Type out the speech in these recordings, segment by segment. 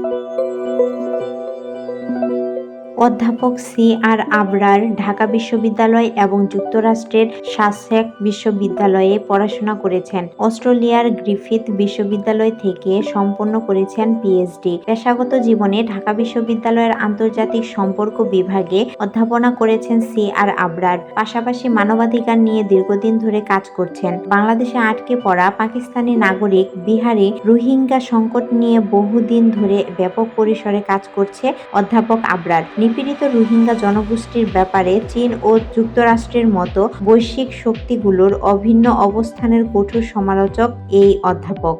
Thank you. অধ্যাপক C R Abrar Dhaka বিশ্ববিদ্যালয় এবং যুক্তরাষ্ট্রের সাসেক বিশ্ববিদ্যালয়ে পড়াশোনা করেছেন। অস্ট্রেলিয়ার গ্রিফিথ বিশ্ববিদ্যালয় থেকে সম্পন্ন করেছেন পিএইচডি। পেশাগত জীবনে ঢাকা বিশ্ববিদ্যালয়ের আন্তর্জাতিক সম্পর্ক বিভাগে অধ্যাপনা করেছেন সি আর আবরার। পাশাপাশি মানবাধিকার নিয়ে দীর্ঘদিন ধরে কাজ করছেন। বাংলাদেশে আটকে পড়া পাকিস্তানি নাগরিক বিহারি রোহিঙ্গা সংকট নিয়ে বহুদিন ধরে ব্যাপক পরিসরে কাজ করছে অধ্যাপক আবরার। নিপীড়িত রোহিঙ্গা জনগোষ্ঠীর ব্যাপারে চীন ও যুক্তরাষ্ট্রের মতো বৈশ্বিক শক্তিগুলোর অভিন্ন অবস্থানের কঠোর সমালোচক এই অধ্যাপক।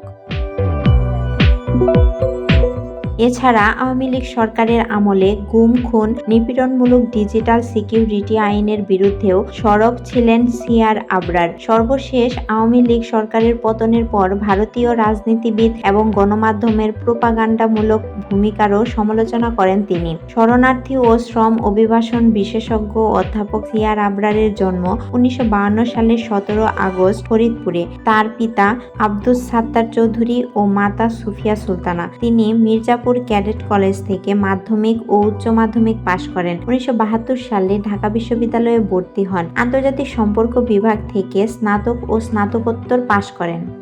এছাড়া আওয়ামী লীগ সরকারের আমলে গুম, খুন, নিপীড়নমূলক ডিজিটাল সিকিউরিটি আইনের বিরুদ্ধেও সরব ছিলেন সিআর আবরার। সর্বশেষ আওয়ামী লীগ সরকারের পতনের পর ভারতীয় রাজনীতিবিদ এবং গণমাধ্যমের প্রোপাগান্ডামূলক ভূমিকারও সমালোচনা করেন তিনি। শরণার্থী ও শ্রম অভিবাসন বিশেষজ্ঞ অধ্যাপক সিআর আবরারের জন্ম উনিশশো সালের সতেরো আগস্ট ফরিদপুরে। তার পিতা আব্দুস সাত্তার চৌধুরী ও মাতা সুফিয়া সুলতানা। তিনি মির্জাপুর ক্যাডেট কলেজ থেকে মাধ্যমিক ও উচ্চ মাধ্যমিক পাশ করেন। উনিশশো বাহাত্তর সালে ঢাকা বিশ্ববিদ্যালয়ে ভর্তি হন। আন্তর্জাতিক সম্পর্ক বিভাগ থেকে স্নাতক ও স্নাতকোত্তর পাশ করেন।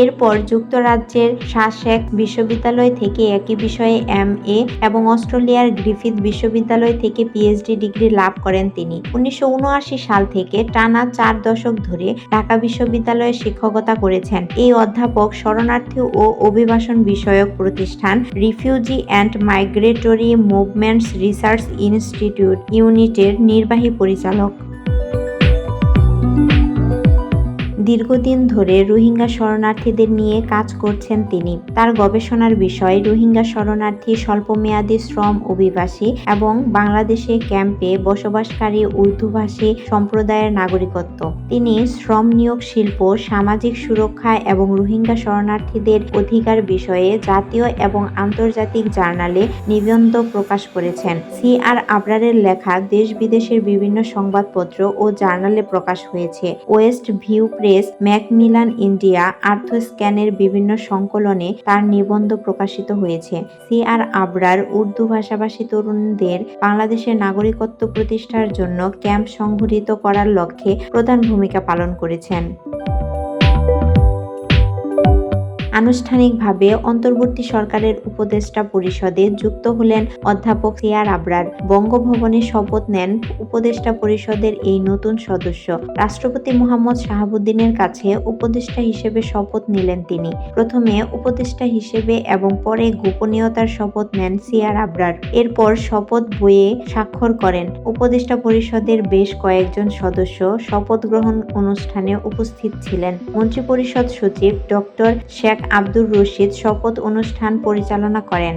এরপর যুক্তরাজ্যের শাসেক বিশ্ববিদ্যালয় থেকে একই বিষয়ে এম এ এবং অস্ট্রেলিয়ার গ্রিফিথ বিশ্ববিদ্যালয় থেকে পিএইচডি ডিগ্রি লাভ করেন তিনি। উনিশশো উনআশি সাল থেকে টানা চার দশক ধরে ঢাকা বিশ্ববিদ্যালয়ে শিক্ষকতা করেছেন। এই অধ্যাপক শরণার্থী ও অভিবাসন বিষয়ক প্রতিষ্ঠান refugee and migratory movements research institute ইউনিটের নির্বাহী পরিচালক। দীর্ঘদিন ধরে রোহিঙ্গা শরণার্থীদের নিয়ে কাজ করছেন তিনি। তার গবেষণার বিষয়, রোহিঙ্গা শরণার্থী স্বল্পমেয়াদী শ্রম অভিবাসী এবং বাংলাদেশে ক্যাম্পে বসবাসকারী উর্দুভাষী সম্প্রদায়ের নাগরিকত্ব। তিনি শ্রম নিয়োগ শিল্প, সামাজিক সুরক্ষা এবং রোহিঙ্গা শরণার্থীদের অধিকার বিষয়ে জাতীয় এবং আন্তর্জাতিক জার্নালে নিবন্ধ প্রকাশ করেছেন। সি আর আবরারের লেখা দেশ বিদেশের বিভিন্ন সংবাদপত্র ও জার্নালে প্রকাশ হয়েছে। West view Press Macmillan India আর্থ স্ক্যানের বিভিন্ন সংকলনে তার নিবন্ধ প্রকাশিত হয়েছে। সি আর আবরার উর্দু ভাষাভাষী তরুণদের বাংলাদেশের নাগরিকত্ব প্রতিষ্ঠার জন্য ক্যাম্প সংঘটিত করার লক্ষ্যে প্রধান ভূমিকা পালন করেছেন। আনুষ্ঠানিকভাবে অন্তর্বর্তী সরকারের উপদেষ্টা পরিষদে যুক্ত হলেন অধ্যাপক সিয়ার আবরার। বঙ্গভবনে শপথ নেন উপদেষ্টা পরিষদের এই নতুন সদস্য। রাষ্ট্রপতি মোহাম্মদ শাহাবুদ্দিনের কাছে উপদেষ্টা হিসেবে শপথ নিলেন তিনি। প্রথমে উপদেষ্টা হিসেবে এবং পরে গোপনীয়তার শপথ নেন সিয়ার আবরার। এরপর শপথ বইয়ে স্বাক্ষর করেন। উপদেষ্টা পরিষদের বেশ কয়েকজন সদস্য শপথ গ্রহণ অনুষ্ঠানে উপস্থিত ছিলেন। মন্ত্রিপরিষদ সচিব ডক্টর শেখ আব্দুর রশিদ শপথ অনুষ্ঠান পরিচালনা করেন।